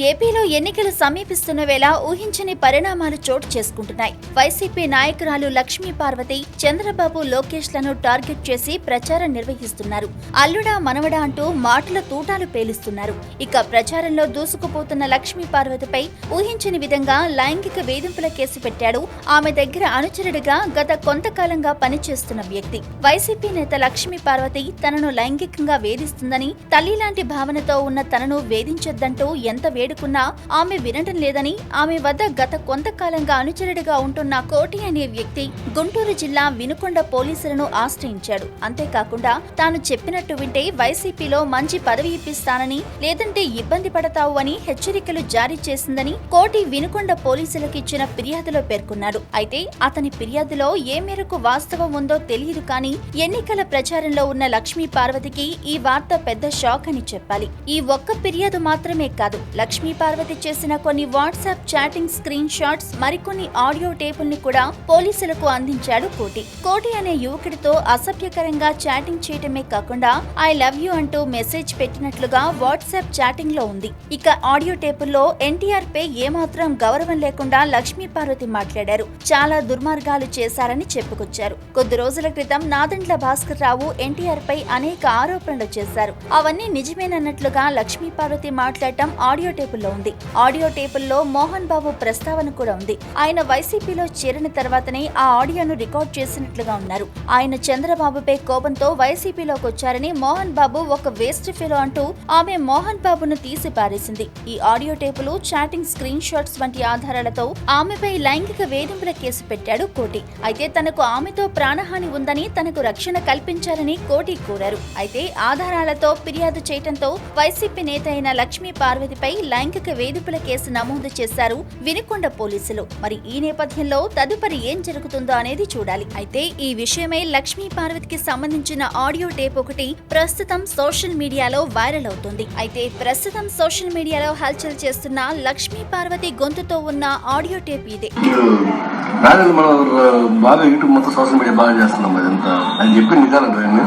ఏపీలో ఎన్నికలు సమీపిస్తున్న వేళ ఊహించని పరిణామాలు చోటు చేసుకుంటున్నాయి. వైసీపీ నాయకురాలు లక్ష్మీ పార్వతి చంద్రబాబు లోకేష్లను టార్గెట్ చేసి ప్రచారం నిర్వహిస్తున్నారు. అల్లుడా మనవడా అంటూ మాటల తూటాలు పేలుస్తున్నారు. ఇక ప్రచారంలో దూసుకుపోతున్న లక్ష్మీ పార్వతిపై ఊహించని విధంగా లైంగిక వేధింపుల కేసు పెట్టాడు. ఆమె దగ్గర అనుచరుడిగా గత కొంతకాలంగా పనిచేస్తున్న వ్యక్తి. వైసీపీ నేత లక్ష్మీ పార్వతి తనను లైంగికంగా వేధిస్తుందని తల్లి లాంటి భావనతో ఉన్న తనను వేధించొద్దంటూ ఎంత వేడుకున్నా ఆమె వినడం లేదని ఆమె వద్ద గత కొంతకాలంగా అనుచరుడిగా ఉంటున్న కోటి అనే వ్యక్తి గుంటూరు జిల్లా వినుకొండ పోలీసులను ఆశ్రయించాడు. అంతేకాకుండా తాను చెప్పినట్టు వింటే వైసీపీలో మంచి పదవి ఇప్పిస్తానని లేదంటే ఇబ్బంది పడతావు అని హెచ్చరికలు జారీ చేసిందని కోటి వినుకొండ పోలీసులకు ఇచ్చిన ఫిర్యాదులో పేర్కొన్నాడు. అయితే అతని ఫిర్యాదులో ఏ మేరకు వాస్తవం ఉందో తెలియదు కానీ ఎన్నికల ప్రచారంలో ఉన్న లక్ష్మీ పార్వతికి ఈ వార్త పెద్ద షాక్ అని చెప్పాలి. ఈ ఒక్క ఫిర్యాదు మాత్రమే కాదు లక్ష్మీ పార్వతి చేసిన కొన్ని వాట్సాప్ చాటింగ్ స్క్రీన్ షాట్స్ మరికొన్ని ఆడియో టేపుల్ని కూడా పోలీసులకు అందించాడు కోటి. కోటి అనే యువకుడితో అసభ్యకరంగా చాటింగ్ చేయటమే కాకుండా ఐ లవ్ యూ అంటూ మెసేజ్ పెట్టినట్లుగా వాట్సాప్ చాటింగ్లో ఉంది. ఇక ఆడియో టేపుల్లో ఎన్టీఆర్ పై ఏమాత్రం గౌరవం లేకుండా లక్ష్మీ పార్వతి మాట్లాడారు. చాలా దుర్మార్గాలు చేశారని చెప్పుకొచ్చారు. కొద్ది రోజుల క్రితం నాదండ్ల భాస్కర్ రావు ఎన్టీఆర్ పై అనేక ఆరోపణలు చేశారు. అవన్నీ నిజమేనన్నట్లుగా లక్ష్మీ పార్వతి మాట్లాడటం ఆడియో టేపుల్లో ఉంది. ఆడియో టేపుల్లో మోహన్ బాబు ప్రస్తావన కూడా ఉంది. ఆయన వైసీపీలో చేరిన తర్వాతనే ఆ ఆడియోను రికార్డ్ చేసినట్లుగా ఉన్నారు. ఆయన చంద్రబాబుపై కోపంతో వైసీపీలోకి వచ్చారని మోహన్ బాబు ఒక వేస్ట్ ఫెలో అంటూ ఆమె మోహన్ బాబును తీసి పారేసింది. ఈ ఆడియో టేపులు చాటింగ్ స్క్రీన్ షాట్స్ వంటి ఆధారాలతో ఆమెపై లైంగిక వేధింపుల కేసు పెట్టాడు కోటి. అయితే తనకు ఆమెతో ప్రాణహాని ఉందని తనకు రక్షణ కల్పించాలని కోటి కోరారు. అయితే ఆధారాలతో ఫిర్యాదు చేయటంతో వైసీపీ నేత అయిన లక్ష్మీ పార్వతిపై లైంగిక వేధింపుల కేసు నమోదు చేశారు వినుకొండ పోలీసులు. మరి ఈ నేపథ్యంలో తదుపరి ఏం జరుగుతుందో అనేది చూడాలి. అయితే ఈ విషయమై లక్ష్మీ పార్వతికి సంబంధించిన ఆడియో టేప్ ఒకటి ప్రస్తుతం సోషల్ మీడియాలో వైరల్ అవుతుంది. అయితే ప్రస్తుతం సోషల్ మీడియాలో హల్చల్ చేస్తున్న లక్ష్మీ పార్వతి గొంతుతో ఉన్న ఆడియో టేప్ ఇదే. బాగా యూట్యూబ్ మొత్తం సోషల్ మీడియా బాగా చేస్తున్నాం అదంతా అని చెప్పి నిజాలంట ఆయన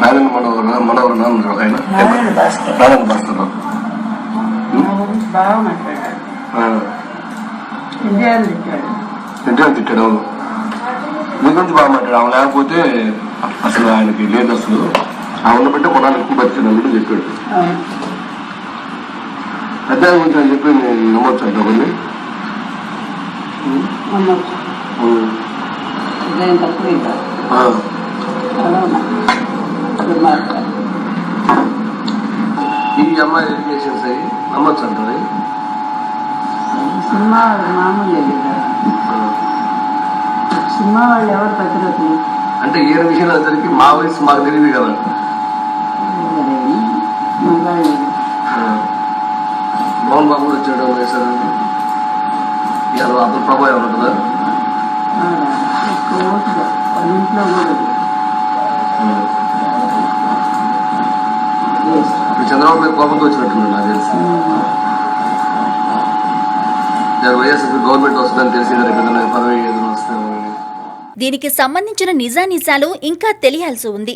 నారాయణ మనోహర్ మనోహర్ నాన్న ఒక ఆయన నారాయణ భాస్కర్. నారాయణ భాస్కర్. బాగా మాట్లాడాడు ఆ, ఇండియాని తిట్టాడు మీ గురించి బాగా మాట్లాడు ఆమె లేకపోతే అసలు ఆయనకి లేదు అసలు ఆ ఉన్నబట్టే కొనాలి ఎక్కువ కూడా చెప్పాడు ఆయన గురించి అని చెప్పి నేను నమ్మొచ్చు అంటే ఒకరిని తక్కువ దుర్మార్గం. ఈ అమ్మాయి ఎడ్యుకేషన్స్ అయ్యి నమ్మొచ్చు అంటారు. సినిమా మామూలు సినిమా వాళ్ళు ఎవరు భద్రతలు అంటే ఏ విషయంలో అందరికి మా వయసు మాకు తెలియదు కదా. మోహన్ బాబు కూడా వచ్చాడు వేశారు ఇవాళ అతని ప్రభావం ఉంటుందా? ఓటుగా వాళ్ళ ఇంట్లో కూడా చంద్రబాబు మీద కోపంతో వచ్చినట్టున్నాడు నాకు తెలిసి. గవర్నమెంట్ వస్తుందని తెలిసి పదవి దీనికి సంబంధించిన నిజానిజాలు ఇంకా తెలియాల్సి ఉంది.